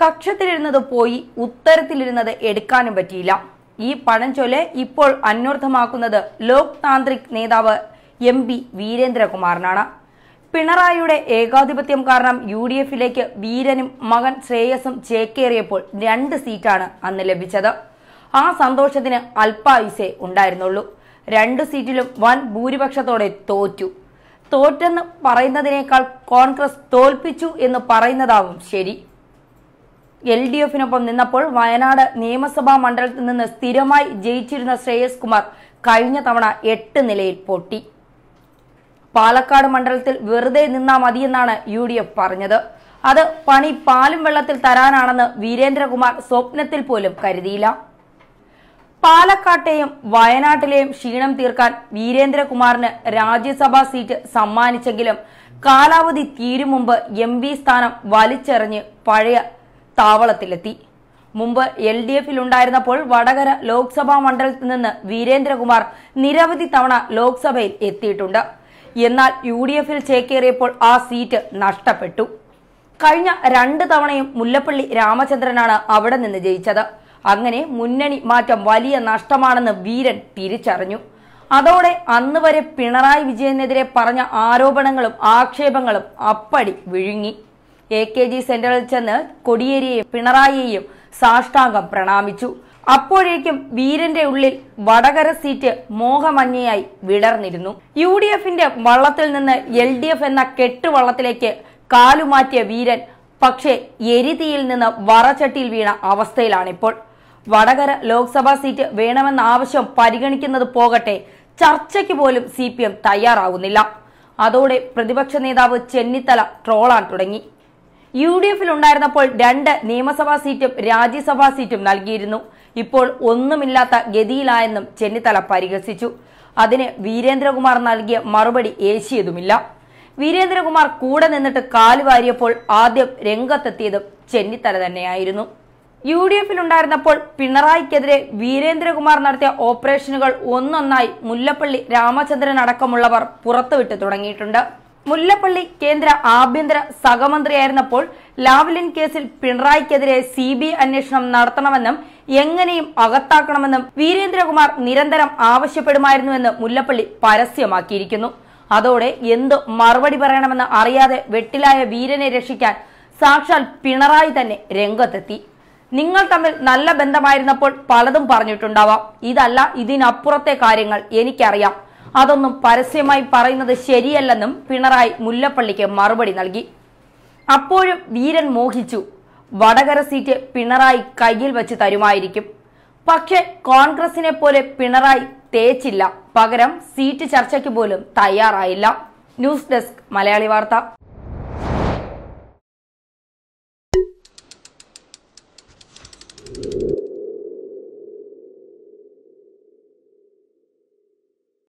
കക്ഷത്തിലിരുന്നത് പോയി ഉത്തരത്തിലിരുന്നത് എടുക്കാനും പറ്റിയില്ല. ഈ പഴഞ്ചൊൽ ഇപ്പോൾ അന്വർത്ഥമാക്കുന്നത് ലോക് താന്ത്രിക് നേതാവ് എം പി വീരേന്ദ്രകുമാറിനാണ്. പിണറായിയുടെ ഏകാധിപത്യം കാരണം യു ഡി എഫിലേക്ക് വീരനും മകൻ ശ്രേയസും ചേക്കേറിയപ്പോൾ രണ്ട് സീറ്റാണ് അന്ന് ലഭിച്ചത്. ആ സന്തോഷത്തിന് അല്പായുസേ ഉണ്ടായിരുന്നുള്ളൂ. രണ്ടു സീറ്റിലും വൻ ഭൂരിപക്ഷത്തോടെ തോറ്റു. തോറ്റെന്ന് പറയുന്നതിനേക്കാൾ കോൺഗ്രസ് തോൽപ്പിച്ചു എന്ന് പറയുന്നതാവും ശരി. എൽ ഡി എഫിനൊപ്പം നിന്നപ്പോൾ വയനാട് നിയമസഭാ മണ്ഡലത്തിൽ നിന്ന് സ്ഥിരമായി ജയിച്ചിരുന്ന ശ്രേയസ് കുമാർ കഴിഞ്ഞ തവണ എട്ട് നിലയിൽ പൊട്ടി. പാലക്കാട് മണ്ഡലത്തിൽ വെറുതെ നിന്നാ മതിയെന്നാണ് യു ഡി എഫ് പറഞ്ഞത്. അത് പണി പാലും വെള്ളത്തിൽ തരാനാണെന്ന് വീരേന്ദ്രകുമാർ സ്വപ്നത്തിൽ പോലും കരുതിയില്ല. പാലക്കാട്ടെയും വയനാട്ടിലെയും ക്ഷീണം തീർക്കാൻ വീരേന്ദ്രകുമാറിന് രാജ്യസഭാ സീറ്റ് സമ്മാനിച്ചെങ്കിലും കാലാവധി തീരും മുമ്പ് എം സ്ഥാനം വലിച്ചെറിഞ്ഞ് പഴയ താവളത്തിലെത്തി. മുമ്പ് എൽ ഡി എഫിൽ ഉണ്ടായിരുന്നപ്പോൾ വടകര ലോക്സഭാ മണ്ഡലത്തിൽ നിന്ന് വീരേന്ദ്രകുമാർ നിരവധി തവണ ലോക്സഭയിൽ എത്തിയിട്ടുണ്ട്. എന്നാൽ യു ഡി എഫിൽ ചേക്കേറിയപ്പോൾ ആ സീറ്റ് നഷ്ടപ്പെട്ടു. കഴിഞ്ഞ രണ്ട് തവണയും മുല്ലപ്പള്ളി രാമചന്ദ്രനാണ് അവിടെ നിന്ന് ജയിച്ചത്. അങ്ങനെ മുന്നണി മാറ്റം വലിയ നഷ്ടമാണെന്ന് വീരൻ തിരിച്ചറിഞ്ഞു. അതോടെ അന്ന് വരെ പിണറായി വിജയനെതിരെ പറഞ്ഞ ആരോപണങ്ങളും ആക്ഷേപങ്ങളും അപ്പടി വിഴുങ്ങി. എ കെ ജി സെന്ററിൽ ചെന്ന് കൊടിയേരിയെയും പിണറായിയെയും സാഷ്ടാംഗം പ്രണാമിച്ചു. അപ്പോഴേക്കും വീരന്റെ ഉള്ളിൽ വടകര സീറ്റ് മോഹമഞ്ഞയായി വിടർന്നിരുന്നു. യു ഡി എഫിന്റെ വള്ളത്തിൽ നിന്ന് എൽ ഡി എഫ് എന്ന കെട്ടുവള്ളത്തിലേക്ക് കാലുമാറ്റിയ വീരൻ പക്ഷേ എരിതിയിൽ നിന്ന് വറച്ചട്ടിയിൽ വീണ അവസ്ഥയിലാണിപ്പോൾ. വടകര ലോക്സഭാ സീറ്റ് വേണമെന്ന ആവശ്യം പരിഗണിക്കുന്നത് പോകട്ടെ ചർച്ചയ്ക്ക് പോലും സി പി എം അതോടെ പ്രതിപക്ഷ നേതാവ് ചെന്നിത്തല ട്രോളാൻ തുടങ്ങി. യു ഡി എഫിൽ ഉണ്ടായിരുന്നപ്പോൾ രണ്ട് നിയമസഭാ സീറ്റും രാജ്യസഭാ സീറ്റും നൽകിയിരുന്നു. ഇപ്പോൾ ഒന്നുമില്ലാത്ത ഗതിയിലായെന്നും ചെന്നിത്തല പരിഹസിച്ചു. അതിന് വീരേന്ദ്രകുമാർ നൽകിയ മറുപടി ഏശിയതുമില്ല. വീരേന്ദ്രകുമാർ കൂടെ നിന്നിട്ട് കാലുവാരിയപ്പോൾ ആദ്യം രംഗത്തെത്തിയതും ചെന്നിത്തല തന്നെയായിരുന്നു. യു ഡി എഫിൽ ഉണ്ടായിരുന്നപ്പോൾ പിണറായിക്കെതിരെ വീരേന്ദ്രകുമാർ നടത്തിയ ഓപ്പറേഷനുകൾ ഒന്നൊന്നായി മുല്ലപ്പള്ളി രാമചന്ദ്രൻ അടക്കമുള്ളവർ പുറത്തുവിട്ട് തുടങ്ങിയിട്ടുണ്ട്. മുല്ലപ്പള്ളി കേന്ദ്ര ആഭ്യന്തര സഹമന്ത്രിയായിരുന്നപ്പോൾ ലാവ്ലിൻ കേസിൽ പിണറായിക്കെതിരെ സി ബി അന്വേഷണം നടത്തണമെന്നും എങ്ങനെയും അകത്താക്കണമെന്നും വീരേന്ദ്രകുമാർ നിരന്തരം ആവശ്യപ്പെടുമായിരുന്നുവെന്ന് മുല്ലപ്പള്ളി പരസ്യമാക്കിയിരിക്കുന്നു. അതോടെ എന്ത് മറുപടി പറയണമെന്ന് അറിയാതെ വെട്ടിലായ വീരനെ രക്ഷിക്കാൻ സാക്ഷാൽ പിണറായി തന്നെ രംഗത്തെത്തി. നിങ്ങൾ തമ്മിൽ നല്ല ബന്ധമായിരുന്നപ്പോൾ പലതും പറഞ്ഞിട്ടുണ്ടാവാം. ഇതല്ല ഇതിനപ്പുറത്തെ കാര്യങ്ങൾ എനിക്കറിയാം. അതൊന്നും പരസ്യമായി പറയുന്നത് ശരിയല്ലെന്നും പിണറായി മുല്ലപ്പള്ളിക്ക് മറുപടി നൽകി. അപ്പോഴും വീരൻ മോഹിച്ചു. വടകര സീറ്റ് പിണറായി കയ്യിൽ വെച്ച് തരുമായിരിക്കും. പക്ഷെ കോൺഗ്രസിനെ പോലെ പിണറായി തേച്ചില്ല. പകരം സീറ്റ് ചർച്ചയ്ക്ക് പോലും തയ്യാറായില്ല. ന്യൂസ് ഡെസ്ക് മലയാളി വാർത്ത.